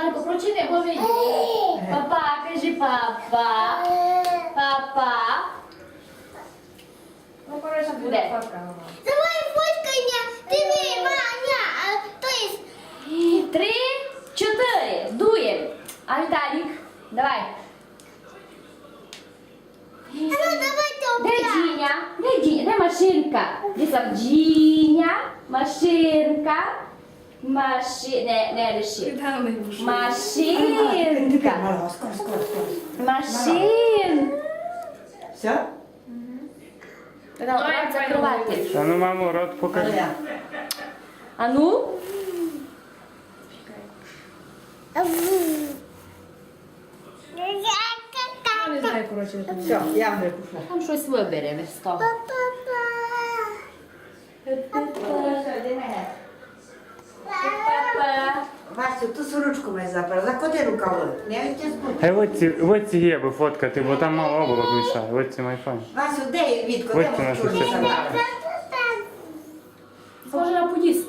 Лайко, прочини, бо видно. Папа, кажи папа. Папа. Ну, коротше, Буде. пока. Давай фоткання. Диви, Маня. а, То есть Три, чотири. Дуєм. А Віталік, давай. Ну, давайте Де опять. Джіня? Де Джіня? Де машинка? Дивіться, Джіня, машинка, маши... Не, не реши. Машинка. Мало, скоро, скоро, скоро. Машин. Все? Давай закривати. А ну, мамо, рот покажи. А ну? Я не знаю, коротше. Все, я вже пішла. Там щось виберемо з того. Настю, ту сорочку мені запер, закоти рукави, не ну, відтяснути. Е, от ці, ці є, бо фоткати, бо там мало облак мішає. От ці майфан. Васю, де Вітко, Ось це наша вчора? Схоже на поїзд.